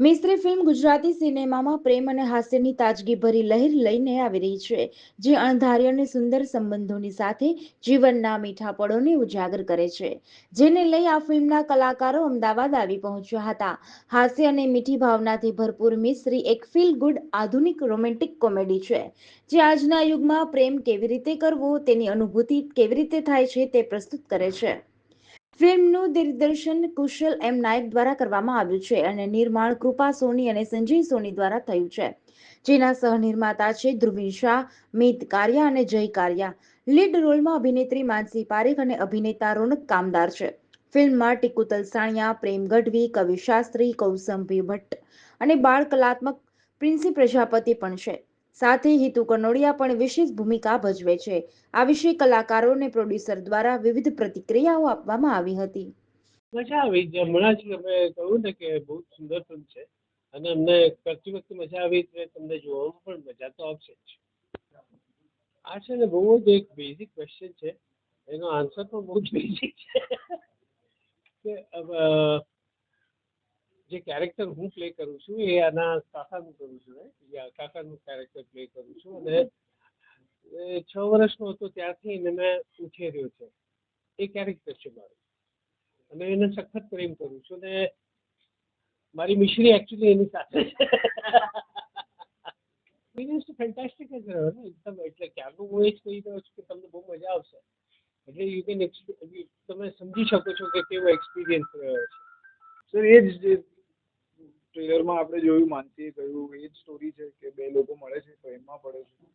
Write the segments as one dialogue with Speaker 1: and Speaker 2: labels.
Speaker 1: મિસ્ત્રી film Gujarati સિનેમામાં પ્રેમ અને હાસ્યની તાજગીભરી લહેર લઈને આવી રહી છે, જે અણધાર્ય અને સુંદર સંબંધોની સાથે જીવનના મીઠા પળોને ઉજાગર કરે છે. જેને લઈ આ ફિલ્મના કલાકારો અમદાવાદ આવી પહોંચ્યા હતા. હાસ્ય અને મીઠી ભાવનાથી ભરપૂર મિસ્ત્રી એક ફીલ ગુડ આધુનિક રોમેન્ટિક કોમેડી છે. જે આજના યુગમાં પ્રેમ કેવી રીતે કરવો, તેની અનુભૂતિ કેવી રીતે થાય છે તે પ્રસ્તુત કરે છે. ફિલ્મનું દિગ્દર્શન કુશલ એમ નાયક દ્વારા કરવામાં આવ્યું છે અને નિર્માણ કૃપા સોની અને સંજય સોની દ્વારા થયું છે. જેના સહનિર્માતા છે ધ્રુવી શાહ, મિત કારિયા અને જય કારિયા. લીડ રોલમાં અભિનેત્રી માનસી પારેખ અને અભિનેતા રોનક કામદાર છે. ફિલ્મમાં ટીકુ તલસાણિયા, પ્રેમ ગઢવી, કવિ શાસ્ત્રી કૌસંભી ભટ્ટ અને બાળ કલાત્મક પ્રિન્સી પ્રજાપતિ પણ છે. સાથે હિતુ કનોડિયા પણ વિશેષ ભૂમિકા ભજવે છે. આ વિશે કલાકારો અને પ્રોડ્યુસર દ્વારા વિવિધ પ્રતિક્રિયાઓ આપવામાં આવી હતી.
Speaker 2: મજા આવી. હમણાં જ અમે કહ્યું ને કે બહુ સુંદર ફિલ્મ છે. અને અમને કરતી વખતે મજા આવી એટલે તમને જોવામાં પણ મજા તો આવશે જ. આ છે ને બહુ જ એક બેઝિક ક્વેશ્ચન છે. એનો આન્સર પણ બહુ જ બેઝિક છે. કે જે કેરેક્ટર હું પ્લે કરું છું એ આના કાકાનું કરું છું કાકાનું કેરેક્ટર પ્લે કરું છું. અને છ વર્ષનો હતો ત્યારથી એને મેં ઉછેર્યો છે. એ કેરેક્ટર છે મારું. અને એને સખત પ્રેમ કરું છું અને મારી મિશ્રી એકચ્યુઅલી એની સાથે એક્સપિરિયન્સ ફેન્ટાસ્ટિક જ રહ્યો ને? એકદમ. એટલે ક્યારનું હું એ જ કહી રહ્યો છું કે તમને બહુ મજા આવશે. એટલે યુ કેન તમે સમજી શકો છો કે કેવો એક્સપિરિયન્સ રહ્યો છે.
Speaker 3: સર એ જે ટ્રેલરમાં આપણે જોયું, માનસીએ કહ્યું એ જ સ્ટોરી છે કે બે લોકો મળે છે પ્રેમમાં પડે છે.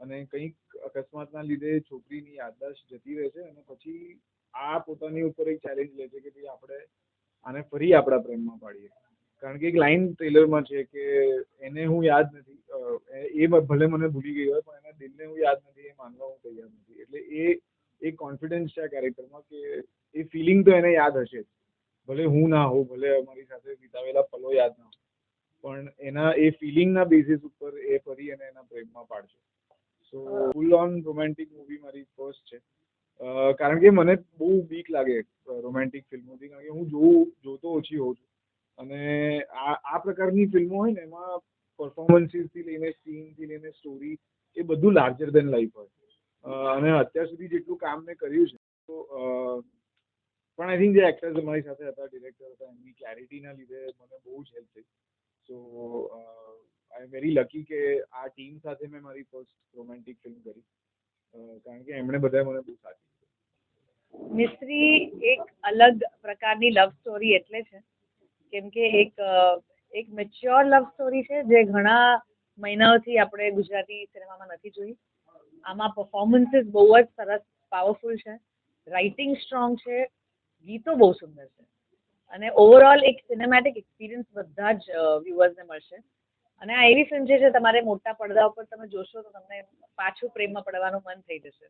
Speaker 3: અને કંઈક અકસ્માતના લીધે છોકરીની યાદદાશ જતી રહે છે અને પછી આ પોતાની ઉપર એક ચેલેન્જ લે છે કે ભાઈ આપણે આને ફરી આપણા પ્રેમમાં પાડીએ. કારણ કે એક લાઈન ટ્રેલરમાં છે કે એને હું યાદ નથી એ ભલે મને ભૂલી ગઈ હોય, પણ એના દિલને હું યાદ નથી, એ માનવા હું તૈયાર નથી. એટલે એ એક કોન્ફિડન્સ છે આ કેરેક્ટરમાં કે એ ફિલિંગ તો એને યાદ હશે ભલે હું ના હોઉં, ભલે અમારી સાથે વિતાવેલા પલો યાદ ના પણ એના, એ ફિલિંગના બેઝિસ ઉપર એ ફરી અને એના પ્રેમમાં પાડશે. So full on romantic movie મારી ફર્સ્ટ છે. કારણ કે મને બહુ બીક લાગે રોમેન્ટિક ફિલ્મોથી. કારણ કે હું જોઉં, જોતો ઓછી હોઉં છું. અને આ આ પ્રકારની ફિલ્મો હોય ને, એમાં પરફોર્મન્સીસથી લઈને સીનથી લઈને સ્ટોરી એ બધું લાર્જર દેન લાઈફ હોય. અને અત્યાર સુધી જેટલું કામ મેં કર્યું છે, તો પણ આઈ થિંક જે એક્ટર્સ અમારી સાથે હતા ડિરેક્ટર હતા, એમની ક્લેરિટીના લીધે મને બહુ જ હેલ્પ થઈ. સો આઈ એમ વેરી લકી કે આ ટીમ સાથે મેં મારી ફર્સ્ટ રોમેન્ટિક ફિલ્મ કરી. કારણ કે એમણે બધાએ મને બહુ સાથ
Speaker 4: મિસ્ત્રી એક અલગ પ્રકારની લવ સ્ટોરી એટલે છે. કેમ કે એક એક મેચ્યોર લવ સ્ટોરી છે જે ઘણા મહિનાઓથી આપણે ગુજરાતી સિનેમામાં નથી જોઈ. આમાં પરફોર્મન્સીસ બહુ જ સરસ પાવરફુલ છે. રાઇટિંગ સ્ટ્રોંગ છે. ગીતો બહુ સુંદર છે. અને ઓવરઓલ એક સિનેમેટિક એક્સપિરિયન્સ બધા જ વ્યુઅર્સને મળશે. અને આ એવી ફિલ્મ છે જે તમારે મોટા પડદા ઉપર તમે જોશો તો તમને પાછું પ્રેમમાં પડવાનું મન થઈ જશે.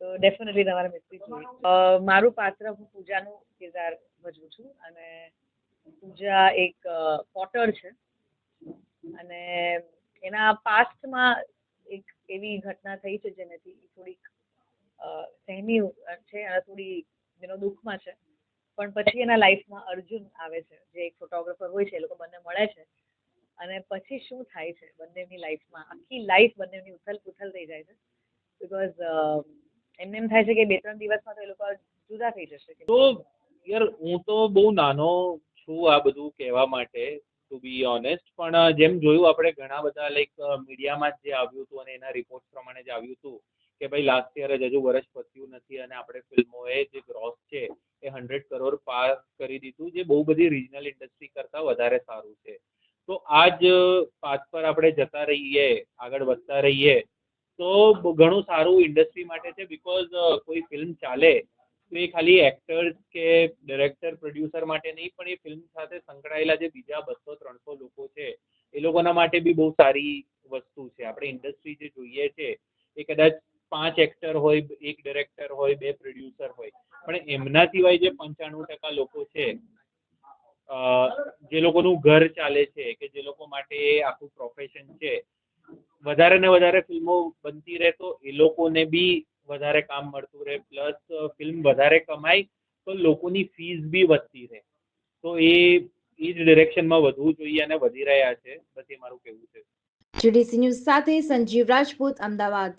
Speaker 4: તો ડેફિનેટલી તમારે મિસ્ત્રી જોઈએ મારું પાત્ર હું પૂજાનું કિરદાર ભજવું છું અને પૂજા એક પોટર છે. અને એના પાસ્ટમાં એક એવી ઘટના થઈ છે જેનાથી થોડીક સહેમી છે અને થોડી, એનો દુઃખમાં છે. પણ પછી એના લાઈફમાં અર્જુન આવે છે. જે એક ફોટોગ્રાફર હોય છે, એ લોકો બંને મળે છે. અને પછી શું થાય છે બંનેની લાઈફમાં? આખી લાઈફ બંનેની ઉથલ પુથલ થઈ જાય છે. બિકોઝ એમને એમ થાય છે કે બે ત્રણ દિવસમાં તો એ લોકો જુદા થઈ જશે
Speaker 5: તો યાર, હું તો બહુ નાનો છું આ બધું કહેવા માટે ટુ બી ઓનેસ્ટ પણ જેમ જોયું આપણે ઘણા બધા લાઈક મીડિયામાં જ આવ્યું હતું અને એના રિપોર્ટ પ્રમાણે જ આવ્યું હતું કે ભાઈ લાસ્ટ યર જ હજુ વર્ષ પત્યું નથી અને આપણે ફિલ્મોએ જે ગ્રોસ છે. એ હંડ્રેડ કરોડ પાર કરી દીધું, જે બહુ બધી રિજનલ ઇન્ડસ્ટ્રી કરતાં વધારે સારું છે. તો આ જ પાથ પર આપણે જતા રહીએ, આગળ વધતા રહીએ, તો ઘણું સારું ઇન્ડસ્ટ્રી માટે છે બિકોઝ કોઈ ફિલ્મ ચાલે, તો એ ખાલી એક્ટર્સ કે ડિરેક્ટર પ્રોડ્યુસર માટે નહીં, પણ એ ફિલ્મ સાથે સંકળાયેલા જે બીજા બસો, ત્રણસો લોકો છે, એ લોકોના માટે બી બહુ સારી વસ્તુ છે. આપણે ઇન્ડસ્ટ્રી જે જોઈએ છે, એ કદાચ પાંચ એક્ટર હોય, એક ડિરેક્ટર હોય, બે પ્રોડ્યુસર હોય. પણ એમના સિવાય જે પંચાણું ટકા લોકો છે જે લોકોનું ઘર ચાલે છે, કે જે લોકો માટે આખું પ્રોફેશન છે, વધારે ને વધારે ફિલ્મો બનતી રહે તો એ લોકોને બી વધારે કામ મળતું રહે. પ્લસ, ફિલ્મ વધારે કમાય તો લોકોની ફીસ બી વધતી રહે. તો એ એ જ ડિરેક્શનમાં વધવું જોઈએ અને વધી રહ્યા છે. બસ એ મારું કહેવું છે.
Speaker 1: જીડીસી ન્યૂઝ સાથે સંજીવ રાજપૂત, અમદાવાદ.